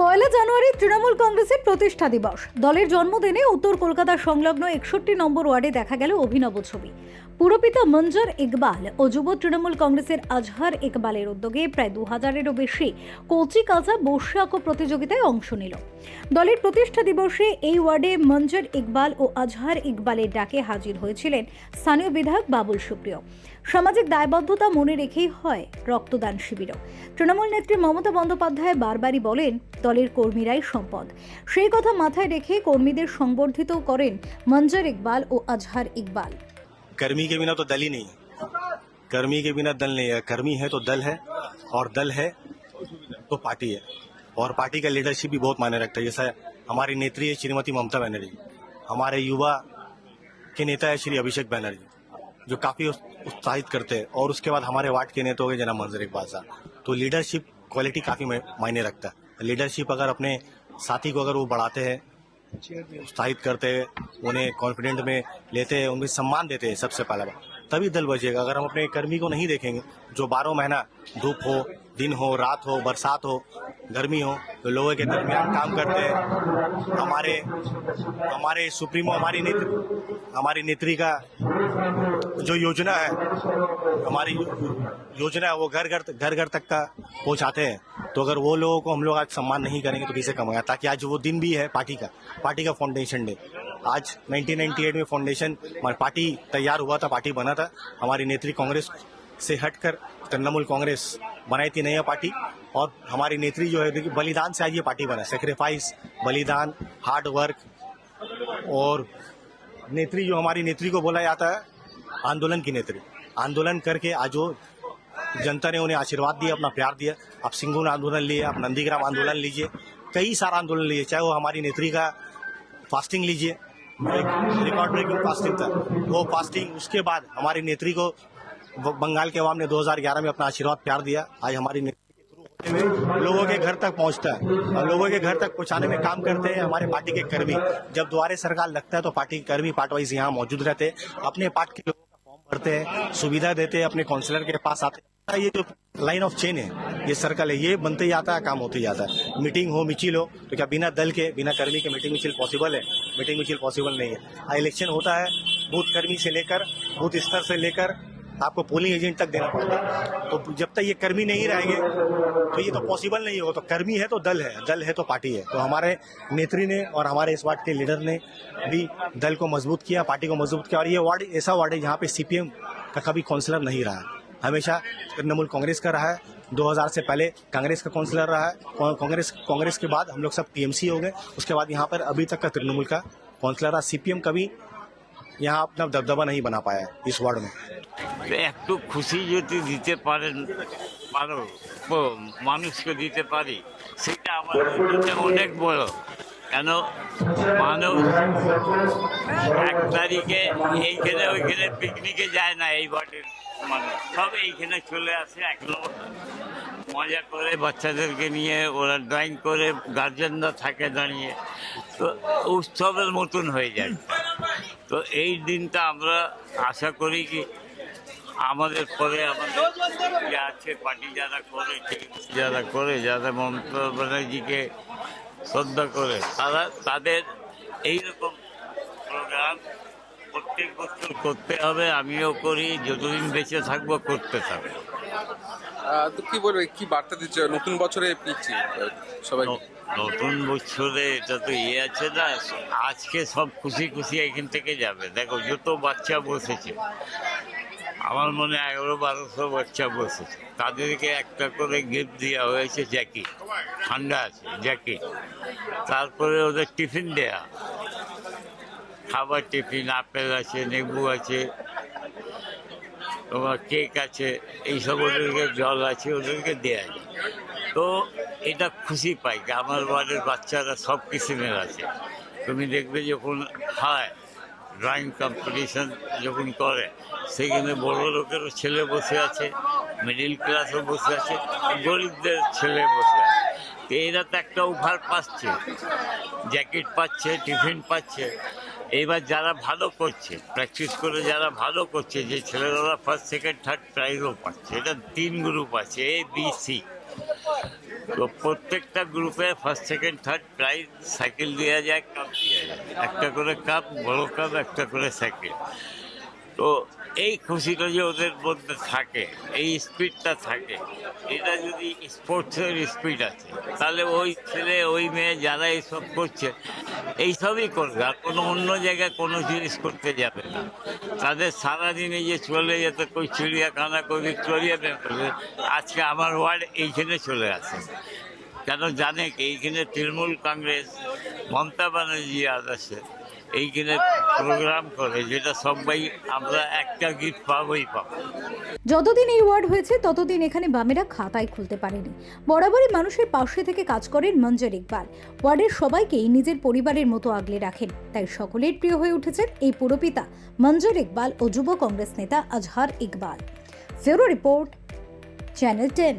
পয়লা জানুয়ারি তৃণমূল কংগ্রেসের প্রতিষ্ঠা দিবস। দলের জন্মদিনে উত্তর কলকাতা সংলগ্ন একষট্টি নম্বর ওয়ার্ডে দেখা গেল অভিনব ছবি। পুরপিতা মঞ্জর ইকবাল ও যুব তৃণমূল কংগ্রেসের আজহার ইকবালের উদ্যোগে প্রায় দু হাজারেরও বেশি কচি কাঁচা বৈশাখ প্রতিযোগিতায় অংশ নিল। দলের প্রতিষ্ঠা দিবসে এই ওয়ার্ডে মঞ্জর ইকবাল ও আজহার ইকবালের ডাকে হাজির হয়েছিলেন স্থানীয় বিধায়ক বাবুল সুপ্রিয়। সামাজিক দায়বদ্ধতা মনে রেখেই হয় রক্তদান শিবিরও। তৃণমূল নেত্রী মমতা বন্দ্যোপাধ্যায় বারবারই বলেন, দলের কর্মীরাই সম্পদ। সেই কথা মাথায় রেখে কর্মীদের সংবর্ধিত করেন মঞ্জর ইকবাল ও আজহার ইকবাল। कर्मी के बिना तो दल ही नहीं है। कर्मी के बिना दल नहीं है। कर्मी है तो दल है और दल है तो पार्टी है। और पार्टी का लीडरशिप भी बहुत मायने रखता है। जैसा हमारी नेत्री है श्रीमती ममता बनर्जी। हमारे युवा के नेता है श्री अभिषेक बनर्जी, जो काफ़ी उत्साहित करते हैं। और उसके बाद हमारे वार्ड के नेता हो गए जनाब मंजर इकबाल साहब तो लीडरशिप क्वालिटी काफ़ी मायने रखता है। लीडरशिप अगर अपने साथी को अगर वो बढ़ाते हैं उत्साहित करते हैं उन्हें कॉन्फिडेंट में लेते हैं उनमें सम्मान देते हैं सबसे पहला बात। तभी दल बचेगा अगर हम अपने कर्मी को नहीं देखेंगे, जो बारह महीना धूप हो, दिन हो, रात हो, बरसात हो, गर्मी हो तो लोगों के दरमियान काम करते हैं। हमारे हमारे सुप्रीमो, हमारी नेत्री हमारी नेत्री का जो योजना है, हमारी योजना है, वो घर घर घर घर तक का पहुंचाते हैं। तो अगर वो लोगों को हम लोग आज सम्मान नहीं करेंगे तो किसे कमाएगा ताकि आज वो दिन भी है पार्टी का पार्टी का फाउंडेशन डे आज 1998 में फाउंडेशन हमारी पार्टी तैयार हुआ था, पार्टी बना था। हमारी नेत्री कांग्रेस से हटकर तृणमूल कांग्रेस बनाई थी नया पार्टी। और हमारी नेत्री जो है, देखिए, बलिदान से आज ये पार्टी बना सेक्रीफाइस बलिदान हार्ड वर्क और नेत्री जो हमारी नेत्री को बोला जाता है, आंदोलन की नेत्री। आंदोलन करके आज वो जनता ने उन्हें आशीर्वाद दिया, अपना प्यार दिया। आप सिंगून आंदोलन लिए आप नंदीग्राम आंदोलन लीजिए। कई सारा आंदोलन लीजिए चाहे वो हमारी नेत्री का फास्टिंग लीजिए। रिकॉर्ड ब्रेकिंग फास्टिंग था। वो फास्टिंग उसके बाद हमारी नेत्री को बंगाल के अवाम ने 2011 में अपना आशीर्वाद, प्यार दिया। आज हमारी नेत्री के थ्रू हुए लोगों के घर तक पहुँचता है। और लोगों के घर तक पहुँचाने में काम करते हैं हमारे पार्टी के कर्मी। जब द्वारे सरकार लगता है तो पार्टी के कर्मी, पार्ट वाइज यहाँ मौजूद रहते हैं। अपने पार्ट के लोगों भरते हैं सुविधा देते हैं अपने काउंसिलर के पास आते हैं। ये जो लाइन ऑफ़ चेन है ये सर्कल है ये बनते ही आता है काम होते ही जाता है। मीटिंग हो मिचिल हो तो क्या बिना दल के बिना कर्मी के मीटिंग मिचिल पॉसिबल है? मीटिंग मिचिल पॉसिबल नहीं है। हाँ, इलेक्शन होता है बूथ कर्मी से लेकर बूथ स्तर से लेकर आपको पोलिंग एजेंट तक देना पड़ता है। तो जब तक ये कर्मी नहीं रहेंगे तो ये तो पॉसिबल नहीं होगा तो कर्मी है तो दल है दल है तो पार्टी है। तो हमारे नेत्री ने और हमारे इस वार्ड के लीडर ने भी दल को मज़बूत किया पार्टी को मज़बूत किया। और ये वार्ड ऐसा वार्ड है जहाँ पे सीपीएम का कभी काउंसलर नहीं रहा। हमेशा तृणमूल कांग्रेस का रहा है। 2000 से पहले कांग्रेस का काउंसलर रहा है। कांग्रेस कांग्रेस के बाद हम लोग सब टीएमसी हो गए। उसके बाद यहाँ पर अभी तक का तृणमूल का काउंसलर रहा। सीपीएम कभी यहाँ अपना दबदबा नहीं बना पाया है इस वार्ड में। একটু খুশি যদি দিতে পারেন, পারো মানুষকে দিতে পারি, সেটা আমার অনেক বড়। কেন? মানুষ এক তারিখে এইখানে ওইখানে পিকনিকে যায় না, এই বাটের মানুষ। সব এইখানে চলে আসে এক মজা করে বাচ্চাদেরকে নিয়ে, ওরা ড্রয়িং করে গার্জেনরা থাকে দাঁড়িয়ে। তো উৎসবের মতন হয়ে যায়। তো এই দিনটা আমরা আশা করি কি আমাদের পরে আমাদের যে আছে পার্টি যারা করে যারা করে যারা মমতা ব্যানার্জিকে শ্রদ্ধা করে তারা তাদের এইরকম প্রোগ্রাম প্রত্যেক বছর করতে হবে আমিও করি যতদিন বেঁচে থাকব করতে থাকব। তো কি বলবে কি বার্তা দিচ্ছে? নতুন বছরে পিচ্ছি সবাই। নতুন বছরে এটা তো ইয়ে আছে না আজকে সব খুশি খুশি এখান থেকে যাবে। দেখো যত বাচ্চা বসেছে আমার মনে এগারো বারোশো বাচ্চা বসেছে তাদেরকে একটা করে গিফট দেওয়া হয়েছে জ্যাকেট ঠান্ডা আছে জ্যাকেট তারপরে ওদের টিফিন দেয়া। খাবার টিফিন, আপেল আছে, লেবু আছে, তোমার কেক আছে এইসব ওদেরকে জল আছে, ওদেরকে দেয়া যায়। তো এটা খুশি পাই যে আমার বাড়ির বাচ্চারা সব কিসিমের আছে তুমি দেখবে যখন হয় ড্রয়িং কম্পিটিশন যখন করে, সেখানে বড় লোকেরও ছেলে বসে আছে মিডিল ক্লাসও বসে আছে, গরিবদের ছেলে বসে আছে। তো এরা তো একটা উপহার পাচ্ছে জ্যাকেট পাচ্ছে টিফিন পাচ্ছে। এইবার যারা ভালো করছে প্র্যাকটিস করে যারা ভালো করছে, যে ছেলেরা ফার্স্ট সেকেন্ড থার্ড প্রাইজও পাচ্ছে, এটা তিন গ্রুপ আছে এ বি সি তো প্রত্যেকটা গ্রুপে first second third prize cycle দেওয়া যায় কাপ দেওয়া যায়। একটা করে কাপ বড় কাপ একটা করে সাইকেল তো এই খুশিটা যে ওদের মধ্যে থাকে, এই স্পিডটা থাকে, এটা যদি স্পোর্টসের স্পিড আছে, তাহলে ওই ছেলে, ওই মেয়ে যারা এইসব করছে, এইসবই করবে, আর কোনো অন্য জায়গায় কোনো জিনিস করতে যাবে না। তাদের সারাদিনে যে চলে যেত, কই চিড়িয়াখানা, কই ভিক্টোরিয়া করবে আজকে আমার ওয়ার্ড এইখানে চলে আসে। কেন জানে কি? এইখানে তৃণমূল কংগ্রেস, মমতা ব্যানার্জি আদার্সে এইখানে প্রোগ্রাম করে, যেটা সবাই আমরা একটা গিফট পাবোই পাবো। যতদিন এই ওয়ার্ড হয়েছে, ততদিন এখানে বামেরা খাতায় খুলতে পারেনি। বরাবরই মানুষের পাশে থেকে কাজ করেন মঞ্জর ইকবাল। ওয়ার্ডের সবাইকেই নিজের পরিবারের মতো আগলে রাখেন। তাই সকলের প্রিয় হয়ে উঠেছেন এই পুরপিতা মঞ্জর ইকবাল ও যুব কংগ্রেস নেতা আজহার ইকবাল। ফেরো রিপোর্ট, চ্যানেল টেন।